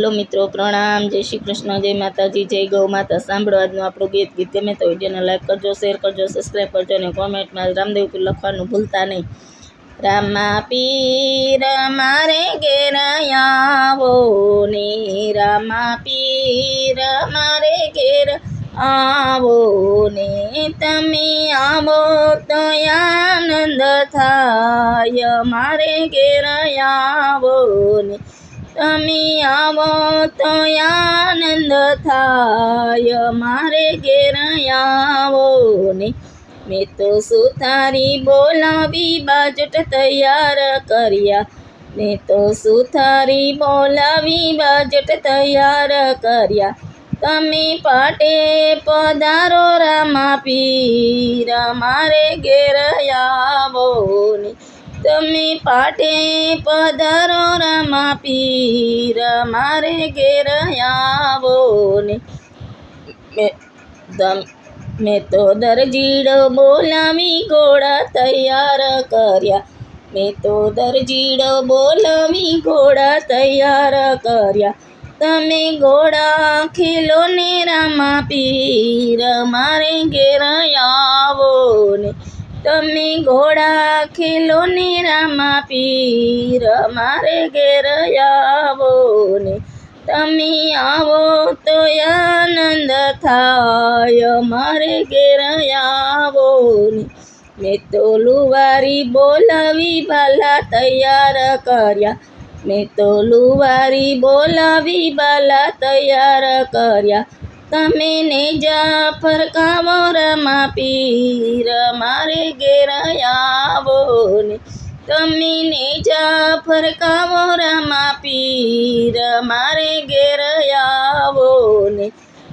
Hello મિત્રો, પ્રણામ, જય શ્રી કૃષ્ણ, જય માતાજી, જય ગૌ માતા. સાંભળો આજનું આપણું ગીત ગીત ગમે તો વિડીયોને લાઈક કરજો શેર કરજો સબસ્ક્રાઈબ કરજો અને કોમેન્ટમાં રામદેવ પીર લખવાનું ભૂલતા નહીં. રામા પીર મારે ઘેરાયાવો ને રામા પીર મારે ઘેર આવો ને તમે આવો તો આનંદ થાય. મારે ઘેરાયાવો ને તમે આવો તો આનંદ થાય. મારે ઘેર આવો ને મેં તો સુથારી બોલાવી, બાજટ તૈયાર કર્યા. મેં તો સુથારી બોલાવી, બાજટ તૈયાર કર્યા. તમે પાટે પધારો રામા પીર મારે ઘેર આવો ને તમે પાટે પધારો રામા પીર મારે ઘેર આવો ને મેં તમ- મેં તો દરજીડો બોલાવી ઘોડા તૈયાર કર્યા મેં તો દરજીડો બોલાવી ઘોડા તૈયાર કર્યા તમે ઘોડા ખીલો ને રામા પીર મારે ઘેર આવો ને તમે ઘોડા ખેલો ને રામા પીર, મારે ઘેર આવો ને. તમે આવો તો આનંદ થાય, મારે ઘેર આવો ને. મેં તો લુવારી બોલાવી, બાલા તૈયાર કર્યા. મેં તો લુવારી બોલાવી, બાલા તૈયાર કર્યા. તમે ને જા ફરકાવો રમા પીર મારે ઘેર આવો ને. તમે ને જા ફરકાવો રમા પીર મારે ઘેર આવો ને.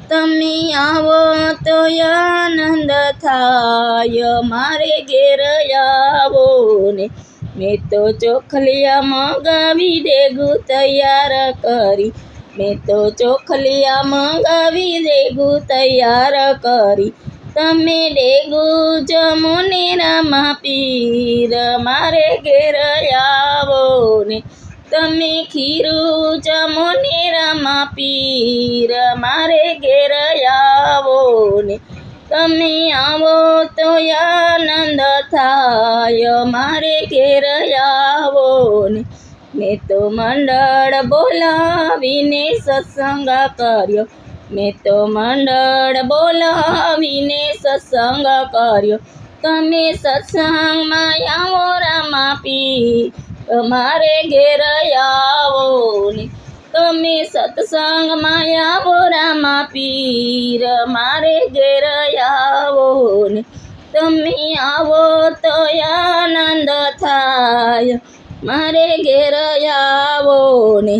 તમે આવો તો આનંદ થાય, મારે ઘેર આવો ને. મેં તો ચોખલિયા મગાવી દેગું તૈયાર કરી. મેં તો ચોખલિયા મંગાવી દેગું તૈયાર કરી. તમે ડેગુ જમો ને રામા પીર મારે ઘેર આવો ને. તમે ખીરું જમો ને રામા પીર મારે ઘેર આવો ને. તમે આવો તો આનંદ થાય, મારે ઘેર આવો ને. મેં તો મંડળ બોલાવીને સત્સંગ કર્યો. મેં તો મંડળ બોલાવીને સત્સંગ કર્યો. તમે સત્સંગમાં આવો રામા પી મારે ઘેર આવો ને. તમે સત્સંગમાં આવો રામા પીર મારે ઘેર આવો ને. તમે આવો તો આનંદ થાય. મારે ઘેર આવો ને.